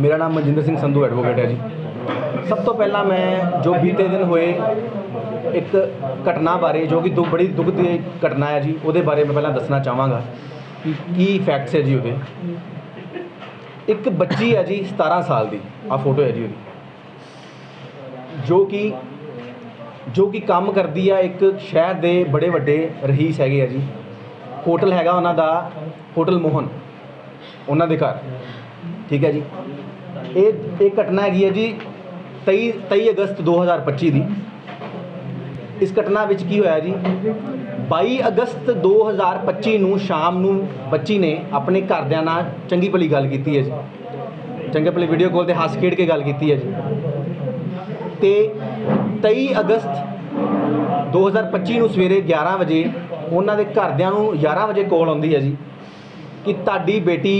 ਮੇਰਾ ਨਾਮ ਮਨਜਿੰਦਰ ਸਿੰਘ ਸੰਧੂ ਐਡਵੋਕੇਟ ਹੈ ਜੀ। ਸਭ ਤੋਂ ਪਹਿਲਾਂ ਮੈਂ ਜੋ ਬੀਤੇ ਦਿਨ ਹੋਏ ਇੱਕ ਘਟਨਾ ਬਾਰੇ, ਜੋ ਕਿ ਦੁ ਬੜੀ ਦੁੱਖ ਦੀ ਘਟਨਾ ਹੈ ਜੀ, ਉਹਦੇ ਬਾਰੇ ਮੈਂ ਪਹਿਲਾਂ ਦੱਸਣਾ ਚਾਹਾਂਗਾ ਕਿ ਕੀ ਫੈਕਟਸ ਹੈ ਜੀ ਉਹਦੇ। ਇੱਕ ਬੱਚੀ ਹੈ ਜੀ 17 ਸਾਲ ਦੀ ਆ ਫੋਟੋ ਹੈ ਜੀ ਉਹਦੀ। ਜੋ ਕਿ ਜੋ ਕਿ ਕੰਮ ਕਰਦੀ ਆ ਇੱਕ ਸ਼ਹਿਰ ਦੇ ਬੜੇ ਵੱਡੇ ਰਹੀਸ ਹੈਗੇ ਆ ਜੀ। ਹੋਟਲ ਹੈਗਾ ਉਹਨਾਂ ਦਾ, ਹੋਟਲ ਮੋਹਨ, ਉਹਨਾਂ ਦੇ ਘਰ। ਠੀਕ ਹੈ ਜੀ। ਇਹ ਇਹ ਘਟਨਾ ਹੈਗੀ ਹੈ ਜੀ 23 23 ਅਗਸਤ 2025 ਦੀ। ਇਸ ਘਟਨਾ ਵਿੱਚ ਕੀ ਹੋਇਆ ਜੀ? 22 ਅਗਸਤ 2025 ਨੂੰ ਸ਼ਾਮ ਨੂੰ ਬੱਚੀ ਨੇ ਆਪਣੇ ਘਰਦਿਆਂ ਨਾਲ ਚੰਗੀ ਭਲੀ ਗੱਲ ਕੀਤੀ ਹੈ ਜੀ। ਚੰਗੇ ਭਲੀ ਵੀਡੀਓ ਕਾਲ ਤੇ ਹੱਸ ਖੇਡ ਕੇ ਗੱਲ ਕੀਤੀ ਹੈ ਜੀ। ਤੇ 23 ਅਗਸਤ 2025 ਨੂੰ ਸਵੇਰੇ 11 ਵਜੇ ਉਹਨਾਂ ਦੇ ਘਰਦਿਆਂ ਨੂੰ 11 ਵਜੇ ਕਾਲ ਆਉਂਦੀ ਹੈ ਜੀ ਕਿ ਤੁਹਾਡੀ ਬੇਟੀ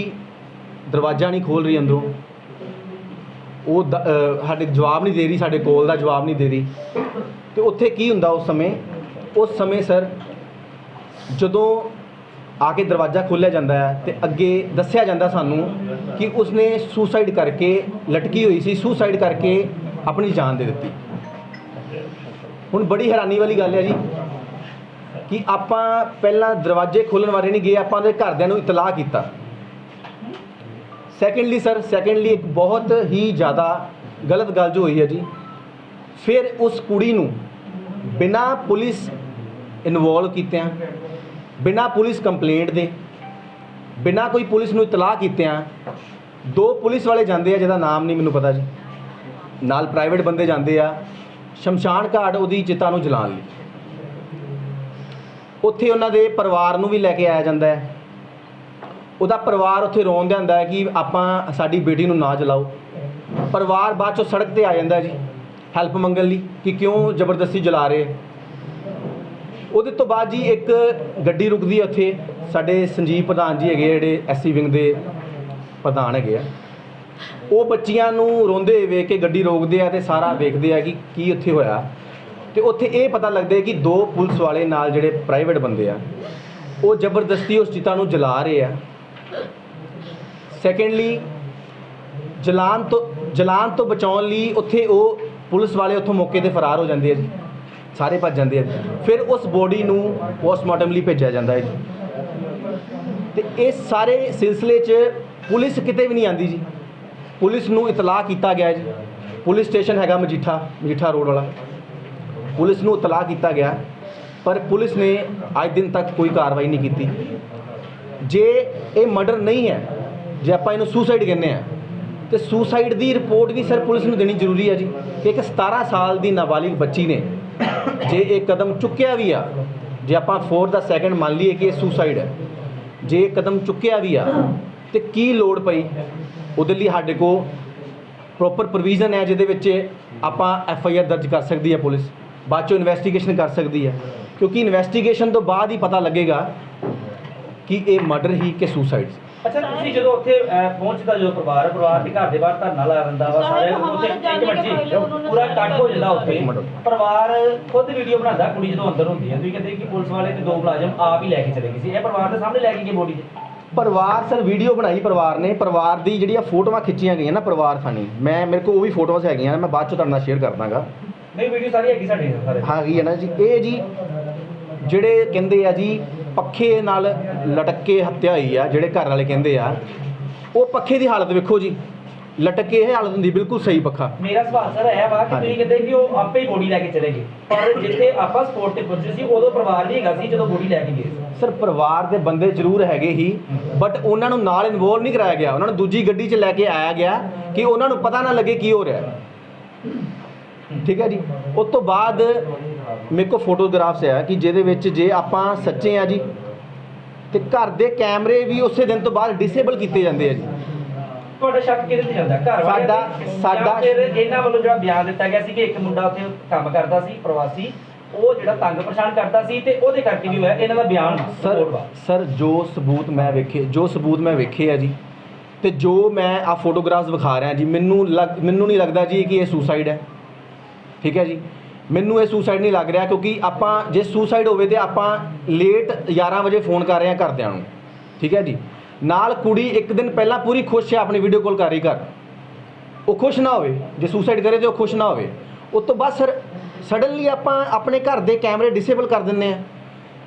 ਦਰਵਾਜ਼ਾ ਨਹੀਂ ਖੋਲ ਰਹੀ ਅੰਦਰੋਂ। ਉਹ ਦ- ਸਾਡੇ ਜਵਾਬ ਨਹੀਂ ਦੇ ਰਹੀ, ਸਾਡੇ ਕੋਲ ਦਾ ਜਵਾਬ ਨਹੀਂ ਦੇ ਰਹੀ। ਤੇ ਉੱਥੇ ਕੀ ਹੁੰਦਾ ਉਸ ਸਮੇਂ? ਉਸ ਸਮੇਂ ਸਰ, ਜਦੋਂ ਆ ਕੇ ਦਰਵਾਜ਼ਾ ਖੋਲ੍ਹਿਆ ਜਾਂਦਾ ਹੈ ਤੇ ਅੱਗੇ ਦੱਸਿਆ ਜਾਂਦਾ ਸਾਨੂੰ ਕਿ ਉਸਨੇ ਸੁਸਾਈਡ ਕਰਕੇ ਲਟਕੀ ਹੋਈ ਸੀ ਸੁਸਾਈਡ ਕਰਕੇ ਆਪਣੀ ਜਾਨ ਦੇ ਦਿੱਤੀ। ਹੁਣ ਬੜੀ ਹੈਰਾਨੀ ਵਾਲੀ ਗੱਲ ਹੈ ਜੀ ਕਿ ਆਪਾਂ ਪਹਿਲਾਂ ਦਰਵਾਜ਼ੇ ਖੋਲ੍ਹਣ ਬਾਰੇ ਨਹੀਂ ਗਏ, ਆਪਾਂ ਉਹਦੇ ਘਰਦਿਆਂ ਨੂੰ ਇਤਲਾਹ ਕੀਤਾ। ਸੈਕੰਡਲੀ ਸਰ ਸੈਕੰਡਲੀ ਇੱਕ ਬਹੁਤ ਹੀ ਜ਼ਿਆਦਾ ਗਲਤ ਗੱਲ ਜੋ ਹੋਈ ਹੈ ਜੀ, ਫਿਰ ਉਸ ਕੁੜੀ ਨੂੰ ਬਿਨਾ ਪੁਲਿਸ ਇਨਵੋਲਵ ਕੀਤਿਆਂ, ਬਿਨਾ ਪੁਲਿਸ ਕੰਪਲੇਂਟ ਦੇ, ਬਿਨਾ ਕੋਈ ਪੁਲਿਸ ਨੂੰ ਇਤਲਾਹ ਕੀਤਿਆਂ, ਦੋ ਪੁਲਿਸ ਵਾਲੇ ਜਾਂਦੇ ਆ, ਜਿਹਦਾ ਨਾਮ ਨਹੀਂ ਮੈਨੂੰ ਪਤਾ ਜੀ। ਨਾਲ ਪ੍ਰਾਈਵੇਟ ਬੰਦੇ ਜਾਂਦੇ ਆ, ਸ਼ਮਸ਼ਾਨ ਘਾਟ ਉਹਦੀ ਚਿਤਾ ਨੂੰ ਜਲਾਉਣ ਲਈ। ਉੱਥੇ ਉਹਨਾਂ ਦੇ ਪਰਿਵਾਰ ਨੂੰ ਵੀ ਲੈ ਕੇ ਆਇਆ ਜਾਂਦਾ ਹੈ। ਉਹਦਾ ਪਰਿਵਾਰ ਉੱਥੇ ਰੋਣ ਦੇ ਹੁੰਦਾ ਹੈ ਕਿ ਆਪਾਂ ਸਾਡੀ ਬੇਟੀ ਨੂੰ ਨਾ ਜਲਾਓ। ਪਰਿਵਾਰ ਬਾਅਦ ਚੋਂ ਸੜਕ ਤੇ ਆ ਜਾਂਦਾ ਜੀ ਹੈਲਪ ਮੰਗਣ ਲਈ ਕਿ ਕਿਉਂ ਜ਼ਬਰਦਸਤੀ ਜਲਾ ਰਹੇ ਉਹਦੇ ਤੋਂ ਬਾਅਦ ਜੀ ਇੱਕ ਗੱਡੀ ਰੁਕਦੀ ਹੈ ਉੱਥੇ, ਸਾਡੇ ਸੰਜੀਵ ਪ੍ਰਧਾਨ ਜੀ ਹੈਗੇ ਆ, ਜਿਹੜੇ ਐਸਸੀ ਵਿੰਗ ਦੇ ਪ੍ਰਧਾਨ ਹੈਗੇ ਆ। ਉਹ ਬੱਚੀਆਂ ਨੂੰ ਰੋਂਦੇ ਹੋਏ ਵੇਖ ਕੇ ਗੱਡੀ ਰੋਕਦੇ ਆ ਤੇ ਸਾਰਾ ਵੇਖਦੇ ਆ ਕਿ ਕੀ ਉੱਥੇ ਹੋਇਆ। ਤੇ ਉੱਥੇ ਇਹ ਪਤਾ ਲੱਗਦਾ ਕਿ ਦੋ ਪੁਲਿਸ ਵਾਲੇ ਨਾਲ ਜਿਹੜੇ ਪ੍ਰਾਈਵੇਟ ਬੰਦੇ ਆ, ਉਹ ਜ਼ਬਰਦਸਤੀ ਉਸ ਚਿਤਾ ਨੂੰ ਜਲਾ ਰਹੇ ਆ। ਸੈਕੰਡਲੀ ਜਲਾਨ ਤੋਂ ਜਲਾਨ ਤੋਂ ਬਚਾਉਣ ਲਈ ਉੱਥੇ ਉਹ ਪੁਲਿਸ ਵਾਲੇ ਉੱਥੋਂ ਮੌਕੇ ਤੇ ਫਰਾਰ ਹੋ ਜਾਂਦੇ ਆ ਜੀ। ਸਾਰੇ ਭੱਜ ਜਾਂਦੇ ਆ ਫਿਰ ਉਸ ਬੋਡੀ ਨੂੰ ਪੋਸਟਮਾਰਟਮ ਲਈ ਭੇਜਿਆ ਜਾਂਦਾ ਹੈ ਜੀ। ਤੇ ਇਸ ਸਾਰੇ ਸਿਲਸਿਲੇ 'ਚ ਪੁਲਿਸ ਕਿਤੇ ਵੀ ਨਹੀਂ ਆਂਦੀ ਜੀ। ਪੁਲਿਸ ਨੂੰ ਇਤਲਾਹ ਕੀਤਾ ਗਿਆ ਜੀ। ਪੁਲਿਸ ਸਟੇਸ਼ਨ ਹੈਗਾ ਮਜੀਠਾ ਮਜੀਠਾ ਰੋਡ ਵਾਲਾ। ਪੁਲਿਸ ਨੂੰ ਇਤਲਾਹ ਕੀਤਾ ਗਿਆ, ਪਰ ਪੁਲਿਸ ਨੇ ਅੱਜ ਦਿਨ ਤੱਕ ਕੋਈ ਕਾਰਵਾਈ ਨਹੀਂ ਕੀਤੀ। ਜੇ ਇਹ ਮਰਡਰ ਨਹੀਂ ਹੈ, ਜੇ ਆਪਾਂ ਇਹਨੂੰ ਸੁਸਾਈਡ ਕਹਿੰਦੇ ਆ ਤੇ ਸੁਸਾਈਡ ਦੀ ਰਿਪੋਰਟ ਵੀ ਸਰ ਪੁਲਿਸ ਨੂੰ ਦੇਣੀ ਜ਼ਰੂਰੀ ਹੈ ਜੀ। ਕਿ ਇੱਕ 17 ਸਾਲ ਦੀ ਨਾਬਾਲਿਗ ਬੱਚੀ ਨੇ, ਜੇ ਇਹ ਕਦਮ ਚੁੱਕਿਆ ਵੀ ਆ, ਜੇ ਆਪਾਂ ਫੋਰ ਦਾ ਸੈਕਿੰਡ ਮੰਨ ਲਈਏ ਕਿ ਇਹ ਸੁਸਾਈਡ ਹੈ, ਜੇ ਇਹ ਕਦਮ ਚੁੱਕਿਆ ਵੀ ਆ, ਤੇ ਕੀ ਲੋੜ ਪਈ? ਉਹਦੇ ਲਈ ਸਾਡੇ ਕੋਲ ਪ੍ਰੋਪਰ ਪ੍ਰੋਵੀਜ਼ਨ ਹੈ, ਜਿਹਦੇ ਵਿੱਚ ਆਪਾਂ ਐਫ ਆਈ ਆਰ ਦਰਜ ਕਰ ਸਕਦੀ ਹੈ ਪੁਲਿਸ। ਬਾਅਦ ਚੋਂ ਇਨਵੈਸਟੀਗੇਸ਼ਨ ਕਰ ਸਕਦੀ ਹੈ। ਕਿਉਂਕਿ ਇਨਵੈਸਟੀਗੇਸ਼ਨ ਤੋਂ ਬਾਅਦ ਹੀ ਪਤਾ ਲੱਗੇਗਾ ਕਿ ਇਹ ਮਰਡਰ ਹੀ ਕਿ ਸੁਸਾਈਡ ਅੱਛਾ ਤੁਸੀਂ ਜਦੋਂ ਉੱਥੇ ਅਹ, ਪਹੁੰਚਦਾ ਜਦੋਂ ਪਰਿਵਾਰ ਪਰਿਵਾਰ ਦੇ ਘਰ ਦੇ ਬਾਹਰ ਧਰਨਾ ਲਾ ਦਿੰਦਾ ਵਾ ਸਾਰੇ ਉੱਥੇ ਇੱਕ ਮਿੰਟ ਜੀ ਪੂਰਾ ਕੱਟ ਹੋ ਜਾਂਦਾ ਉੱਥੇ। ਪਰਿਵਾਰ ਖੁਦ ਵੀਡੀਓ ਬਣਾਉਂਦਾ ਕੁੜੀ ਜਦੋਂ ਅੰਦਰ ਹੁੰਦੀ ਹੈ ਤੁਸੀਂ ਕਹਿੰਦੇ ਕਿ ਪੁਲਿਸ ਵਾਲੇ ਤੇ ਦੋ ਮੁਲਾਜ਼ਮ ਆਪ ਹੀ ਲੈ ਕੇ ਚਲੇ ਗਏ ਸੀ। ਇਹ ਪਰਿਵਾਰ ਦੇ ਸਾਹਮਣੇ ਲੈ ਕੇ ਗਏ ਬੋਡੀ ਪਰਿਵਾਰ ਸਰ ਵੀਡੀਓ ਬਣਾਈ ਪਰਿਵਾਰ ਨੇ। ਪਰਿਵਾਰ ਦੀ ਜਿਹੜੀਆਂ ਫੋਟੋਆਂ ਖਿੱਚੀਆਂ ਗਈਆਂ ਨਾ ਪਰਿਵਾਰ ਥਾਣੀ ਮੈਂ ਮੇਰੇ ਕੋਲ ਉਹ ਵੀ ਫੋਟੋਆਂ ਹੈਗੀਆਂ ਮੈਂ ਬਾਅਦ ਚੋਂ ਤੁਹਾਡੇ ਨਾਲ ਸ਼ੇਅਰ ਕਰ ਦਾਂਗਾ ਨਹੀਂ ਵੀਡੀਓ ਸਾਰੀ ਹੈਗੀ ਸਾਡੇ ਸਾਰੇ ਹੈਗੀ ਹੈ ਨਾ ਜੀ। ਇਹ ਜੀ ਜਿਹੜੇ ਕਹਿੰਦੇ ਆ ਜੀ ਪੱਖੇ ਨਾਲ ਲਟਕ ਕੇ ਹੱਤਿਆ ਹੋਈ ਆ ਜਿਹੜੇ ਘਰ ਵਾਲੇ ਕਹਿੰਦੇ ਆ ਉਹ ਪੱਖੇ ਦੀ ਹਾਲਤ ਵੇਖੋ ਜੀ। ਲਟਕ ਕੇ ਇਹ ਹਾਲਤ ਹੁੰਦੀ ਬਿਲਕੁਲ ਸਹੀ ਪੱਖਾ। ਮੇਰਾ ਸਵਾਲ ਸਰ ਇਹ ਵਾ ਕਿ। ਤੁਸੀਂ ਕਹਿੰਦੇ ਕਿ ਉਹ ਆਪੇ ਹੀ ਬੋਡੀ ਲੈ ਕੇ ਚਲੇ ਗਏ। ਪਰ ਜਿੱਥੇ ਆਪਾਂ ਸਪੋਰਟ ਤੇ ਪਹੁੰਚੇ ਸੀ ਉਦੋਂ ਪਰਿਵਾਰ ਨਹੀਂ ਹੈਗਾ ਸੀ ਜਦੋਂ ਬੋਡੀ ਲੈ ਕੇ ਗਏ ਸੀ। ਸਰ ਪਰਿਵਾਰ ਦੇ ਬੰਦੇ ਜ਼ਰੂਰ ਹੈਗੇ ਹੀ ਬਟ ਉਹਨਾਂ ਨੂੰ ਨਾਲ ਇਨਵੋਲਵ ਨਹੀਂ ਕਰਾਇਆ ਗਿਆ। ਉਹਨਾਂ ਨੂੰ ਦੂਜੀ ਗੱਡੀ 'ਚ ਲੈ ਕੇ ਆਇਆ ਗਿਆ ਕਿ ਉਹਨਾਂ ਨੂੰ ਪਤਾ ਨਾ ਲੱਗੇ ਕੀ ਹੋ ਰਿਹਾ। ਠੀਕ ਹੈ ਜੀ। ਉਸ ਤੋਂ ਬਾਅਦ ਮੇਰੇ ਕੋਲ ਫੋਟੋਗ੍ਰਾਫਸ ਹੈ ਕਿ ਜਿਹਦੇ ਵਿੱਚ ਜੇ ਆਪਾਂ ਸੱਚੇ ਆ ਜੀ ਤੇ ਘਰ ਦੇ ਕੈਮਰੇ ਵੀ ਉਸੇ ਦਿਨ ਤੋਂ ਬਾਅਦ ਡਿਸੇਬਲ ਕੀਤੇ ਜਾਂਦੇ ਆ ਜੀ ਤੁਹਾਡਾ ਸ਼ੱਕ ਕਿਹਦੇ ਤੇ ਜਾਂਦਾ ਘਰ ਵਾਲੇ ਸਾਡਾ- ਤੇ? ਜਾਂ ਸਾਡਾ- ਫਿਰ ਇਹਨਾਂ ਵੱਲੋਂ ਜਿਹੜਾ ਬਿਆਨ ਦਿੱਤਾ ਗਿਆ ਸੀ ਕਿ ਇੱਕ ਮੁੰਡਾ ਉੱਥੇ ਕੰਮ ਕਰਦਾ ਸੀ ਪ੍ਰਵਾਸੀ ਉਹ ਜਿਹੜਾ ਤੰਗ ਪਰੇਸ਼ਾਨ ਕਰਦਾ ਸੀ ਤੇ ਉਹਦੇ ਕਰਕੇ ਵੀ ਹੋਇਆ ਇਹਨਾਂ ਦਾ ਬਿਆਨ ਸਰ report ਵਾ। ਸਰ ਜੋ ਸਬੂਤ ਮੈਂ ਵੇਖੇ ਜੋ ਸਬੂਤ ਮੈਂ ਵੇਖੇ ਆ ਜੀ ਤੇ ਜੋ ਮੈਂ ਆ ਫੋਟੋਗ੍ਰਾਫਸ ਵਿਖਾ ਰਿਹਾ ਜੀ ਮੈਨੂੰ ਲੱਗ ਮੈਨੂੰ ਨਹੀਂ ਲੱਗਦਾ ਜੀ ਕਿ ਇਹ ਸੁਸਾਈਡ ਹੈ ਠੀਕ ਹੈ ਜੀ ਮੈਨੂੰ ਇਹ ਸੁਸਾਈਡ ਨਹੀਂ ਲੱਗ ਰਿਹਾ ਕਿਉਂਕਿ ਆਪਾਂ, ਜੇ ਸੁਸਾਈਡ ਹੋਵੇ ਤੇ ਆਪਾਂ ਲੇਟ 11 ਵਜੇ ਫੋਨ ਕਰ ਰਹੇ ਹਾਂ ਘਰਦਿਆਂ ਨੂੰ। ਠੀਕ ਹੈ ਜੀ? ਨਾਲ ਕੁੜੀ ਇੱਕ ਦਿਨ ਪਹਿਲਾਂ ਪੂਰੀ ਖੁਸ਼ ਹੈ, ਆਪਣੀ ਵੀਡੀਓ ਕਾਲ ਕਰ ਰਹੀ ਘਰ। ਉਹ ਖੁਸ਼ ਨਾ ਹੋਵੇ, ਜੇ ਸੁਸਾਈਡ ਕਰੇ ਤੇ ਉਹ ਖੁਸ਼ ਨਾ ਹੋਵੇ। ਉਸ ਤੋਂ ਬਾਅਦ ਸਰ ਸਡਨਲੀ ਆਪਾਂ ਆਪਣੇ ਘਰ ਦੇ ਕੈਮਰੇ ਡਿਸੇਬਲ ਕਰ ਦਿੰਨੇ ਆ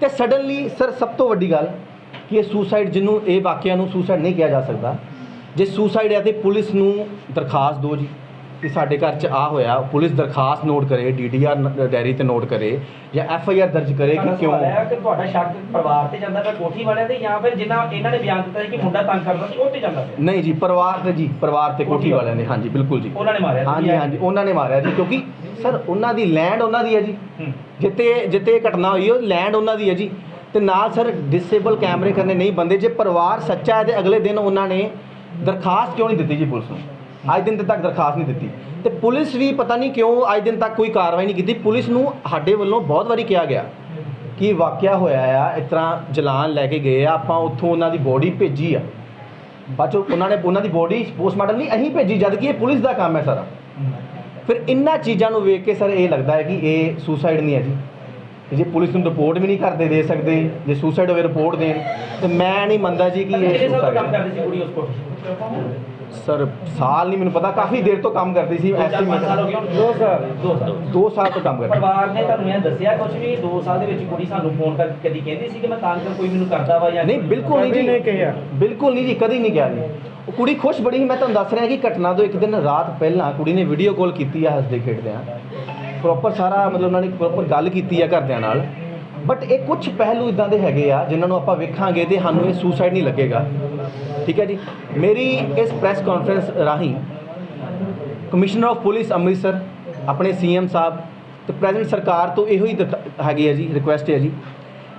ਤੇ ਸਡਨਲੀ ਸਰ, ਸਭ ਤੋਂ ਵੱਡੀ ਗੱਲ ਕਿ ਇਹ ਸੁਸਾਈਡ ਜਿਹਨੂੰ, ਇਹ ਵਾਕਿਆ ਨੂੰ ਸੁਸਾਈਡ ਨਹੀਂ ਕਿਹਾ ਜਾ ਸਕਦਾ। ਜੇ ਸੁਸਾਈਡ ਹੈ ਤੇ ਪੁਲਿਸ ਨੂੰ ਦਰਖਾਸਤ ਦਿਓ ਜੀ। ਕਿ ਸਾਡੇ ਘਰ 'ਚ ਆ ਹੋਇਆ ਪੁਲਿਸ ਦਰਖਾਸਤ ਨੋਟ ਕਰੇ ਡੀਡੀਆਰ ਡਾਇਰੀ ਤੇ ਨੋਟ ਕਰੇ ਜਾਂ ਐਫ ਆਈ ਆਰ ਦਰਜ ਕਰੇ ਕਿ ਕਿਉਂ? ਹੈ ਕਿ ਤੁਹਾਡਾ ਸ਼ੱਕ ਪਰਿਵਾਰ ਤੇ ਜਾਂਦਾ ਪਿਆ ਕੋਠੀ ਵਾਲਿਆਂ ਤੇ ਜਾਂ ਫਿਰ ਜਿਨ੍ਹਾਂ ਇਹਨਾਂ ਨੇ ਬਿਆਨ ਦਿੱਤਾ ਸੀ ਕਿ ਮੁੰਡਾ ਤੰਗ ਕਰਦਾ ਸੀ ਉਹ ਤੇ ਜਾਂਦਾ ਨਹੀਂ ਜੀ ਪਰਿਵਾਰ ਤੇ ਜੀ ਪਰਿਵਾਰ ਤੇ ਕੋਠੀ ਵਾਲਿਆਂ ਨੇ ਹਾਂਜੀ ਬਿਲਕੁਲ ਜੀ। ਉਹਨਾਂ ਨੇ ਮਾਰਿਆ ਹਾਂਜੀ। ਹਾਂਜੀ ਉਹਨਾਂ ਨੇ ਮਾਰਿਆ ਜੀ ਕਿਉਂਕਿ ਸਰ ਉਹਨਾਂ ਦੀ ਲੈਂਡ ਉਹਨਾਂ ਦੀ ਹੈ ਜੀ। ਜਿੱਤੇ ਜਿੱਤੇ ਘਟਨਾ ਹੋਈ ਉਹ ਲੈਂਡ ਉਹਨਾਂ ਦੀ ਹੈ ਜੀ। ਤੇ ਨਾਲ ਸਰ ਡਿਸੇਬਲ ਕੈਮਰੇ ਕਰਨੇ ਨਹੀਂ ਬੰਦੇ ਜੇ ਪਰਿਵਾਰ ਸੱਚਾ ਹੈ ਤੇ ਅਗਲੇ ਦਿਨ ਉਹਨਾਂ ਨੇ ਦਰਖਾਸਤ ਕਿਉਂ ਨਹੀਂ ਦਿੱਤੀ ਜੀ ਪੁਲਿਸ ਨੂੰ? ਅੱਜ ਦਿਨ ਤੱਕ ਦਰਖਾਸਤ ਨਹੀਂ ਦਿੱਤੀ। ਤੇ ਪੁਲਿਸ ਵੀ ਪਤਾ ਨਹੀਂ ਕਿਉਂ ਅੱਜ ਦਿਨ ਤੱਕ ਕੋਈ ਕਾਰਵਾਈ ਨਹੀਂ ਕੀਤੀ। ਪੁਲਿਸ ਨੂੰ ਸਾਡੇ ਵੱਲੋਂ ਬਹੁਤ ਵਾਰੀ ਕਿਹਾ ਗਿਆ ਕਿ ਵਾਕਿਆ ਹੋਇਆ ਆ ਇਸ ਤਰ੍ਹਾਂ ਜਲਾਨ ਲੈ ਕੇ ਗਏ ਆ ਆਪਾਂ ਉੱਥੋਂ ਉਹਨਾਂ ਦੀ ਬੋਡੀ ਭੇਜੀ ਆ। ਬਾਅਦ 'ਚੋਂ ਉਹਨਾਂ ਨੇ ਉਹਨਾਂ ਦੀ ਬੋਡੀ ਪੋਸਟਮਾਰਟਮ ਨਹੀਂ ਅਸੀਂ ਭੇਜੀ ਜਦ ਕਿ ਇਹ ਪੁਲਿਸ ਦਾ ਕੰਮ ਹੈ ਸਾਰਾ। ਫਿਰ ਇਹਨਾਂ ਚੀਜ਼ਾਂ ਨੂੰ ਵੇਖ ਕੇ ਸਰ ਇਹ ਲੱਗਦਾ ਹੈ ਕਿ ਇਹ ਸੁਸਾਈਡ ਨਹੀਂ ਹੈ ਜੀ। ਜੇ ਪੁਲਿਸ ਨੂੰ ਰਿਪੋਰਟ ਵੀ ਨਹੀਂ ਕਰਦੇ ਦੇ ਸਕਦੇ ਜੇ ਸੁਸਾਈਡ ਹੋਵੇ ਰਿਪੋਰਟ ਦੇਣ। ਤੇ ਮੈਂ ਨਹੀਂ ਮੰਨਦਾ ਜੀ ਕਿ ਇਹ ਸੁਸਾਈਡ ਕਰਦੀ ਸੀ ਕੁੜੀ ਉਸ ਕੋਠੀ ਸਰ ਸਾਲ ਨਹੀਂ ਮੈਨੂੰ ਪਤਾ ਕਾਫੀ ਦੇਰ ਤੋਂ ਕੰਮ ਕਰਦੀ ਸੀ ਪੰਜ ਸਾਲ ਹੋ ਗਏ ਹੁਣ? ਦੋ ਸਾਲ ਦੋ ਸਾਲ। 2 ਸਾਲ ਤੋਂ ਕੰਮ ਕਰਦੀ। ਪਰਿਵਾਰ ਨੇ ਤੁਹਾਨੂੰ ਇਹ ਦੱਸਿਆ ਕੁਝ ਵੀ 2 ਸਾਲ ਦੇ ਵਿੱਚ ਕੁੜੀ ਸਾਨੂੰ ਫੋਨ ਕਰਕੇ ਕਦੀ ਕਹਿੰਦੀ ਸੀ ਕਿ ਮੈਂ ਕਰ ਕੋਈ ਮੈਨੂੰ ਕਰਦਾ ਵਾ ਜਾਂ ਨਹੀਂ ਬਿਲਕੁਲ ਨਹੀਂ ਜੀ। ਬਿਲਕੁਲ ਨਹੀਂ ਜੀ ਕਦੀ ਨਹੀਂ ਕਿਹਾ ਜੀ। ਉਹ ਕੁੜੀ ਖੁਸ਼ ਬੜੀ ਸੀ ਮੈਂ ਤੁਹਾਨੂੰ ਦੱਸ ਰਿਹਾ ਕਿ ਘਟਨਾ ਤੋਂ ਇੱਕ ਦਿਨ ਰਾਤ ਪਹਿਲਾਂ ਕੁੜੀ ਨੇ ਵੀਡੀਓ ਕਾਲ ਕੀਤੀ ਆ ਹੱਸਦੇ ਖੇਡਦੇ ਆ ਪ੍ਰੋਪਰ ਸਾਰਾ ਮਤਲਬ ਉਹਨਾਂ ਨੇ ਪ੍ਰੋਪਰ ਗੱਲ ਕੀਤੀ ਆ ਘਰਦਿਆਂ ਨਾਲ। ਬਟ ਇਹ ਕੁਝ ਪਹਿਲੂ ਇਦਾਂ ਦੇ ਹੈਗੇ ਆ ਜਿਨ੍ਹਾਂ ਨੂੰ ਆਪਾਂ ਵੇਖਾਂਗੇ ਤੇ ਸਾਨੂੰ ਇਹ ਸੁਸਾਈਡ ਨਹੀਂ ਲੱਗੇਗਾ। ਠੀਕ ਹੈ ਜੀ। ਮੇਰੀ ਇਸ ਪ੍ਰੈਸ ਕਾਨਫਰੰਸ ਰਾਹੀਂ ਕਮਿਸ਼ਨਰ ਆਫ ਪੁਲਿਸ ਅੰਮ੍ਰਿਤਸਰ, ਆਪਣੇ ਸੀਐਮ ਸਾਹਿਬ ਤੇ ਪ੍ਰੈਜ਼ੈਂਟ ਸਰਕਾਰ ਤੋਂ ਇਹੋ ਹੀ ਹੈਗੀ ਹੈ ਜੀ ਰਿਕੁਐਸਟ ਹੈ ਜੀ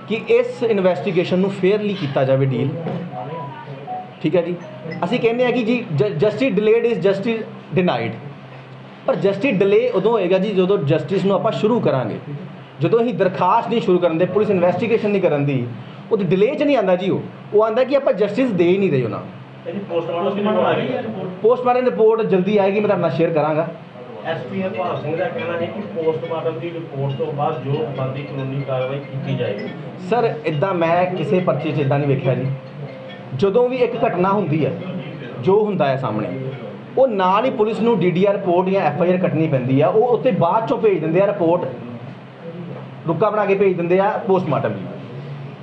ਕਿ ਇਸ ਇਨਵੈਸਟੀਗੇਸ਼ਨ ਨੂੰ ਫੇਅਰਲੀ ਕੀਤਾ ਜਾਵੇ ਡੀਲ ਠੀਕ ਹੈ ਜੀ। ਅਸੀਂ ਕਹਿੰਦੇ ਆ ਕਿ ਜੀ justice delayed is justice denied ਪਰ ਜਸਟਿਸ ਡਿਲੇ ਉਦੋਂ ਹੋਏਗਾ ਜੀ ਜਦੋਂ ਜਸਟਿਸ ਨੂੰ ਆਪਾਂ ਸ਼ੁਰੂ ਕਰਾਂਗੇ। ਜਦੋਂ ਅਸੀਂ ਦਰਖਾਸਤ ਨਹੀਂ ਸ਼ੁਰੂ ਕਰਨ ਦੇ, ਪੁਲਿਸ ਇਨਵੈਸਟੀਗੇਸ਼ਨ ਨਹੀਂ ਕਰਨ ਦੀ ਉਹ ਡਿਲੇ 'ਚ ਨਹੀਂ ਆਂਦਾ ਜੀ ਉਹ। ਉਹ ਆਂਦਾ ਕਿ ਆਪਾਂ ਜਸਟਿਸ ਦੇ ਹੀ ਨਹੀਂ ਰਹੇ ਉਹਨਾਂ। ਇਹਦੀ ਪੋਸਟਮਾਰਟਮ ਦੀ ਰਿਪੋਰਟ ਆ ਗਈ? ਹੈ ਪੋਸਟਮਾਰਟਮ ਰਿਪੋਰਟ ਜਲਦੀ ਆਏਗੀ ਮੈਂ ਤੁਹਾਡੇ ਨਾਲ ਸ਼ੇਅਰ ਕਰਾਂਗਾ। ਐਸਪੀਐਫ ਭਾਰ ਸਿੰਘ ਦਾ ਕਹਿਣਾ ਹੈ ਕਿ ਪੋਸਟਮਾਰਟਮ ਦੀ ਰਿਪੋਰਟ ਤੋਂ ਬਾਅਦ ਜੋ ਬਣਦੀ ਕਾਨੂੰਨੀ ਕਾਰਵਾਈ ਕੀਤੀ ਜਾਏਗੀ। ਸਰ ਇਦਾਂ ਮੈਂ ਕਿਸੇ ਪਰਚੇ 'ਚ ਇਦਾਂ ਨਹੀਂ ਵੇਖਿਆ ਜੀ। ਜਦੋਂ ਵੀ ਇੱਕ ਘਟਨਾ ਹੁੰਦੀ ਹੈ ਜੋ ਹੁੰਦਾ ਹੈ ਸਾਹਮਣੇ ਉਹ ਨਾਲ ਹੀ ਪੁਲਿਸ ਨੂੰ ਡੀਡੀਆਰ ਰਿਪੋਰਟ ਜਾਂ ਐਫਆਈਆਰ ਕੱਟਣੀ ਪੈਂਦੀ ਆ। ਉਹ ਉੱਤੇ ਬਾਅਦ ਚੋਂ ਭੇਜ ਦਿੰਦੇ ਆ ਰਿਪੋਰਟ ਰੁੱਕਾ ਬਣਾ ਕੇ ਭੇਜ ਦਿੰਦੇ ਆ ਪੋਸਟਮਾਰਟਮ ਦੀ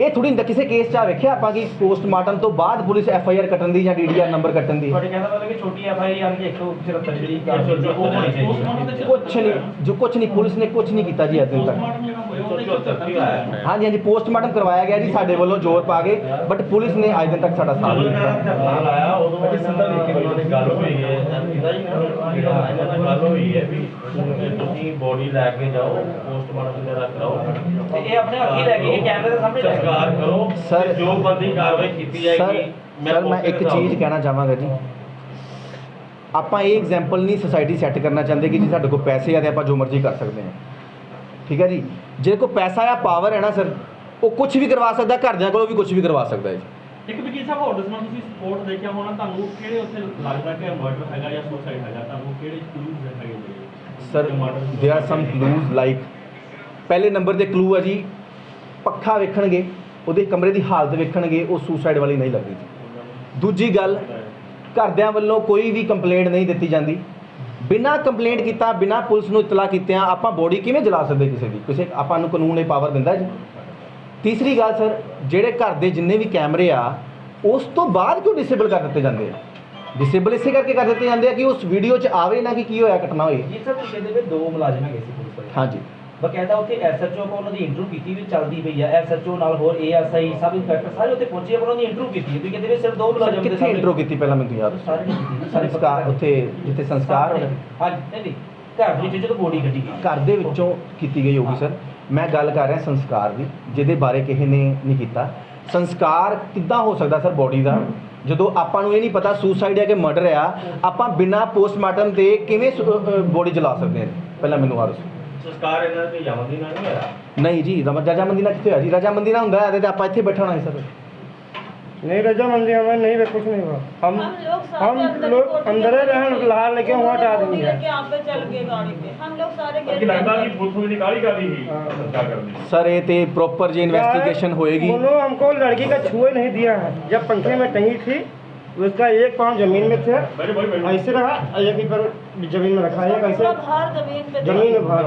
ਇਹ ਥੋੜੀ ਕਿਸੇ ਕੇਸ 'ਚ ਆ ਵੇਖਿਆ ਆਪਾਂ ਕਿ ਪੋਸਟਮਾਰਟਮ ਤੋਂ ਬਾਅਦ ਪੁਲਿਸ ਐਫਆਈਆਰ ਕੱਟਣ ਦੀ ਜਾਂ ਡੀਡੀਆਰ ਨੰਬਰ ਕੱਟਣ ਦੀ? ਤੁਹਾਡੇ ਕਹਿੰਦਾ ਮਤਲਬ ਕਿ ਛੋਟੀ ਐਫ ਆਈ ਆਰ ਦੀ 177 ਜਿਹੜੀ ਕਾਰਵਾਈ ਸੀ, ਉਹ ਹੋਣੀ ਚਾਹੀਦੀ ਹੈ। ਕੁਛ ਨਹੀਂ ਜੋ ਕੁਛ ਨਹੀਂ ਪੁਲਿਸ ਨੇ ਕੁਛ ਨਹੀਂ ਕੀਤਾ ਜੀ ਅੱਜ ਤੱਕ। ਹਾਂਜੀ ਹਾਂਜੀ ਪੋਸਟਮਾਰਟਮ ਕਰਵਾਇਆ ਗਿਆ ਜੀ ਸਾਡੇ ਵੱਲੋਂ ਜ਼ੋਰ ਪਾ ਕੇ ਬਟ ਪੁਲਿਸ ਨੇ ਅੱਜ ਦਿਨ ਤੱਕ ਸਾਡਾ ਸਾਥ ਨਹੀਂ ਦਿੱਤਾ। ਨੇ ਧਰਨਾ ਲਾਇਆ ਉਦੋਂ ਉਹਨਾਂ ਦੀ ਗੱਲ ਹੋਈ ਹੈ ਇਹਦਾ ਜੀ ਜਿਹੜਾ ਇਹਨਾਂ ਨਾਲ ਗੱਲ ਹੋਈ ਹੈ ਵੀ ਤੁਸੀਂ ਬੋਡੀ ਲੈ ਕੇ ਜਾਓ ਪੋਸਟਮਾਰਟਮ ਵਗੈਰਾ ਕਰਾਓ ਤੇ ਇਹ ਆਪਣੇ ਹੱਥੀ ਲੈ ਕੇ ਇਹ ਕੈਮਰੇ ਦੇ ਸਾਹਮਣੇ ਲੈ ਕੇ। ਸੰਸਕਾਰ ਕਰੋ ਸਰ- ਤੇ ਜੋ ਬੰਦੀ ਕਾਰਵਾਈ ਕੀਤੀ ਸਰ ਜਾਏਗੀ ਸਰ ਮੈਂ ਇੱਕ ਚੀਜ਼। ਕਹਿਣਾ ਚਾਹਾਂਗਾ ਜੀ। ਆਪਾਂ ਇਹ ਐਗਜ਼ਾਮਪਲ ਨਹੀਂ ਸੋਸਾਇਟੀ ਸੈੱਟ ਕਰਨਾ ਚਾਹੁੰਦੇ ਕਿ ਜੀ ਸਾਡੇ ਕੋਲ ਪੈਸੇ ਆ ਤੇ ਆਪਾਂ ਜੋ ਮਰਜ਼ੀ ਕਰ ਸਕਦੇ ਹਾਂ। ਠੀਕ ਹੈ ਜੀ? ਜੇ ਕੋਈ ਪੈਸਾ ਆ ਪਾਵਰ ਹੈ ਨਾ ਸਰ ਉਹ ਕੁਝ ਵੀ ਕਰਵਾ ਸਕਦਾ ਘਰਦਿਆਂ ਕੋਲੋਂ ਵੀ ਕੁਝ ਵੀ ਕਰਵਾ ਸਕਦਾ ਹੈ ਜੀ। ਇੱਕ ਵਕੀਲ ਸਾਹਿਬ ਹੋਰ ਦੱਸਣਾ ਤੁਸੀਂ ਸਪੋਰਟ ਦੇਖਿਆ ਹੋਣਾ ਤੁਹਾਨੂੰ ਕਿਹੜੇ ਉੱਥੇ ਲੱਗਦਾ ਕਿ ਮਰਡਰ ਹੈਗਾ ਜਾਂ ਸੁਸਾਈਡ ਹੈਗਾ? ਤੁਹਾਨੂੰ ਕਿਹੜੇ ਕਲੂਜ਼ ਹੈਗੇ sir they are some clues like ਪਹਿਲੇ ਨੰਬਰ ਦੇ ਕਲੂ ਆ ਜੀ ਪੱਖਾ ਵੇਖਣਗੇ ਉਹਦੇ ਕਮਰੇ ਦੀ ਹਾਲਤ ਵੇਖਣਗੇ ਉਹ ਸੁਸਾਈਡ ਵਾਲੀ ਨਹੀਂ ਲੱਗਦੀ ਜੀ। ਦੂਜੀ ਗੱਲ ਘਰਦਿਆਂ ਵੱਲੋਂ ਕੋਈ ਵੀ ਕੰਪਲੇਂਟ ਨਹੀਂ ਦਿੱਤੀ ਜਾਂਦੀ। ਬਿਨਾਂ ਕੰਪਲੇਂਟ ਕੀਤਾ ਬਿਨਾਂ ਪੁਲਿਸ ਨੂੰ ਇਤਲਾ ਕੀਤਿਆਂ ਆਪਾਂ ਬੋਡੀ ਕਿਵੇਂ ਜਲਾ ਸਕਦੇ ਕਿਸੇ ਦੀ? ਕਿਸੇ ਆਪਾਂ ਨੂੰ ਕਾਨੂੰਨ ਇਹ ਪਾਵਰ ਦਿੰਦਾ ਜੀ। ਤੀਸਰੀ ਗੱਲ ਸਰ ਜਿਹੜੇ ਘਰ ਦੇ ਜਿੰਨੇ ਵੀ ਕੈਮਰੇ ਆ ਉਸ ਤੋਂ ਬਾਅਦ ਕਿਉਂ ਡਿਸੇਬਲ ਕਰ ਦਿੱਤੇ ਜਾਂਦੇ ਆ? ਡਿਸੇਬਲ ਇਸੇ ਕਰਕੇ ਕਰ ਦਿੱਤੇ ਜਾਂਦੇ ਆ ਕਿ ਉਸ ਵੀਡੀਓ 'ਚ ਆਵੇ ਨਾ ਕਿ ਕੀ ਹੋਇਆ ਘਟਨਾ ਹੋਈ? ਜੀ ਸਰ ਤੁਸੀਂ ਕਹਿੰਦੇ ਵੀ ਦੋ ਮੁਲਾਜ਼ਮ ਹੈਗੇ ਸੀ ਪੁਲਿਸ ਵਾਲੇ। ਹਾਂਜੀ। ਬਕਾਇਦਾ ਉੱਥੇ ਐਸਐਚਓ ਕੋਲ ਉਹਨਾਂ ਦੀ ਇੰਟਰਵਿਊ ਕੀਤੀ ਵੀ ਚੱਲਦੀ ਪਈ ਆ ਐਸਐਚਓ ਨਾਲ ਹੋਰ ਏਐਸਆਈ ਸਬ ਇੰਸਪੈਕਟਰ ਸਾਰੇ ਉੱਥੇ ਪਹੁੰਚੇ ਉਹਨਾਂ ਦੀ ਇੰਟਰਵਿਊ ਕੀਤੀ ਹੈ। ਤੁਸੀਂ ਕਹਿੰਦੇ ਵੀ ਸਿਰਫ ਦੋ ਮੁਲਾਜ਼ਮ ਦੇ ਕਿੱਥੇ ਸਾਹਮਣੇ- ਇੰਟਰੋ ਕੀਤੀ ਪਹਿਲਾਂ ਮੈਨੂੰ ਯਾਦ? ਸਾਰੇ ਸੰਸਕਾਰ ਉੱਥੇ ਜਿੱਥੇ ਸੰਸਕਾਰ ਹੋਇਆ? ਹਾਂਜੀ ਨਹੀਂ ਨਹੀਂ ਘਰ ਦੇ ਵਿੱਚ ਜਦੋਂ ਬੋਡੀ ਕੱਢੀ ਗਈ। ਘਰ ਦੇ ਵਿੱਚੋਂ ਕੀਤੀ ਗਈ ਹੋਊਗੀ ਸਰ ਮੈਂ ਗੱਲ ਕਰ ਰਿਹਾ ਸੰਸਕਾਰ ਦੀ ਜਿਹਦੇ ਬਾਰੇ ਕਿਸੇ ਨੇ ਨਹੀਂ ਕੀਤਾ। ਸੰਸਕਾਰ ਕਿੱਦਾਂ ਹੋ ਸਕਦਾ ਸਰ ਬੋਡੀ ਦਾ? ਜਦੋਂ ਆਪਾਂ ਨੂੰ ਇਹ ਨਹੀਂ ਪਤਾ ਸੁਸਾਈਡ ਹੈ ਕਿ ਮਰਡਰ ਆ ਆਪਾਂ ਬਿਨਾਂ ਪੋਸਟਮਾਰਟਮ ਦੇ ਕਿਵੇਂ ਬੋਡੀ ਜਲਾ ਸਕਦੇ ਹਾਂ ਪਹਿਲਾਂ ਮੈਨੂੰ ਆ ਦੱਸੋ। ਸੰਸਕਾਰ ਇਹਨਾਂ ਦੇ ਯਮਨ ਨਾਲ ਨਹੀਂ ਹੋਇਆ ਨਹੀਂ ਜੀ ਰਮ- ਰਜਾਮੰਦੀ ਨਾਲ ਕਿੱਥੇ ਹੋਇਆ ਜੀ ਰਜਾਮੰਦੀ ਨਾਲ ਹੁੰਦਾ ਹੈ ਤੇ ਆਪਾਂ ਇੱਥੇ ਬੈਠਣਾ ਹੈ ਸਰ नहीं रजामंदी हमें नहीं कुछ नहीं हुआ हम हम लोग हम सारे लोग कोठी अंदर ही में रहन फिलहाल लेके वहाँ हटा कोठी देंगे लेके यहाँ पे चल गए गाड़ी पे हम लोग सारे गेट ਕਿ ਲੱਗਦਾ ਕਿ पे ਪੁਲਿਸ ਨੂੰ ਨਿਕਾਲੀ ਕਰਦੀ ਸੀ ਹਾਂ। ਸੰਸਕਾਰ ਕਰਨ ਦੀ ਸਰ ਇਹ ਤੇ ਪ੍ਰੋਪਰ ਜੇ ਇਨਵੈਸਟੀਗੇਸ਼ਨ ਹੋਏਗੀ उन्होंने हमको लड़की का छुए नहीं दिया है जब पंखे में टंगी थी उसका एक पाँव जमीन में थे बैठो भाई बैठो ऐसे रहा और एक ही पर जमीन में रखा एक ऐसे सब हर जमीन पे जमीन में भरा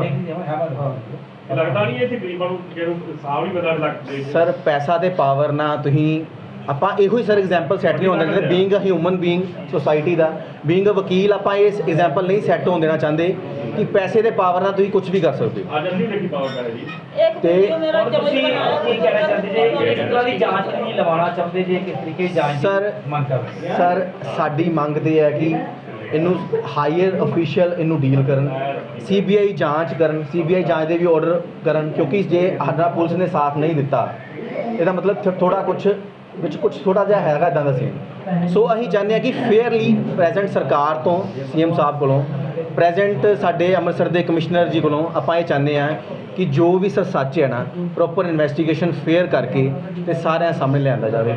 ਲੱਗਦਾ ਨਹੀਂ ਇੱਥੇ ਗਰੀਬਾਂ ਨੂੰ ਜਿਹਨੂੰ ਸਾਹ ਨਹੀਂ ਪਤਾ ਲੱਗਦੇ ਸਰ ਪੈਸਾ ਤੇ ਪਾਵਰ ਨਾਲ ਤੁਸੀਂ ਆਪਾਂ ਇਹੋ ਹੀ ਸਰ ਐਗਜ਼ਾਮਪਲ ਸੈੱਟ ਨਹੀਂ ਹੋਣ ਦਿੰਦੇ being a human being society the being a ਵਕੀਲ ਆਪਾਂ ਇਸ ਐਗਜ਼ਾਮਪਲ ਨਹੀਂ ਸੈੱਟ ਹੋਣ ਦੇਣਾ ਚਾਹੁੰਦੇ ਕਿ ਪੈਸੇ ਦੇ ਪਾਵਰ ਨਾਲ ਤੁਸੀਂ ਕੁਝ ਵੀ ਕਰ ਸਕਦੇ ਹੋ। ਇੱਕ ਤੇ ਤੇ ਮੇਰਾ ਜਮਾ ਹੀ ਤੁਸੀਂ ਬਣਾਇਆ ਕਹਿਣਾ ਚਾਹੁੰਦੇ ਜੇ? ਇਸ ਤਰ੍ਹਾਂ ਦੀ ਜਾਂਚ ਨਹੀਂ ਲਵਾਉਣਾ ਚਾਹੁੰਦੇ ਜੇ? ਕਿਸ ਤਰੀਕੇ ਜਾਂਚ ਸਰ ਮੰਗ ਕਰ ਸਰ ਸਾਡੀ ਮੰਗ ਤੇ ਹੈ ਕਿ ਇਹਨੂੰ ਹਾਇਰ ਅਫੀਸ਼ੀਅਲ ਇਹਨੂੰ ਡੀਲ ਕਰਨ। ਸੀਬੀਆਈ ਜਾਂਚ ਕਰਨ ਸੀਬੀਆਈ ਜਾਂਚ ਦੇ ਵੀ ਆਰਡਰ ਕਰਨ ਕਿਉਂਕਿ ਜੇ ਸਾਡਾ ਪੁਲਿਸ ਨੇ ਸਾਥ ਨਹੀਂ ਦਿੱਤਾ ਇਹਦਾ ਮਤਲਬ ਥੋੜਾ ਕੁਝ ਵਿੱਚ ਕੁਝ ਥੋੜਾ ਜਿਹਾ ਹੈਗਾ ਇਦਾਂ ਦਾ ਸੀਨ ਸੋ ਅਸੀਂ ਚਾਹੁੰਦੇ ਹਾਂ ਕਿ ਫੇਅਰਲੀ ਪ੍ਰੈਜ਼ੈਂਟ ਸਰਕਾਰ ਤੋਂ ਸੀਐਮ ਸਾਹਿਬ ਕੋਲੋਂ ਪ੍ਰੈਜ਼ੈਂਟ ਸਾਡੇ ਅੰਮ੍ਰਿਤਸਰ ਦੇ ਕਮਿਸ਼ਨਰ ਜੀ ਕੋਲੋਂ ਆਪਾਂ ਇਹ ਚਾਹੁੰਦੇ ਹਾਂ ਕਿ ਜੋ ਵੀ ਸਰ ਸੱਚ ਹੈ ਨਾ ਪ੍ਰੋਪਰ ਇਨਵੈਸਟੀਗੇਸ਼ਨ ਫੇਅਰ ਕਰਕੇ ਤੇ ਸਾਰਿਆਂ ਸਾਹਮਣੇ ਲਿਆਂਦਾ ਜਾਵੇ।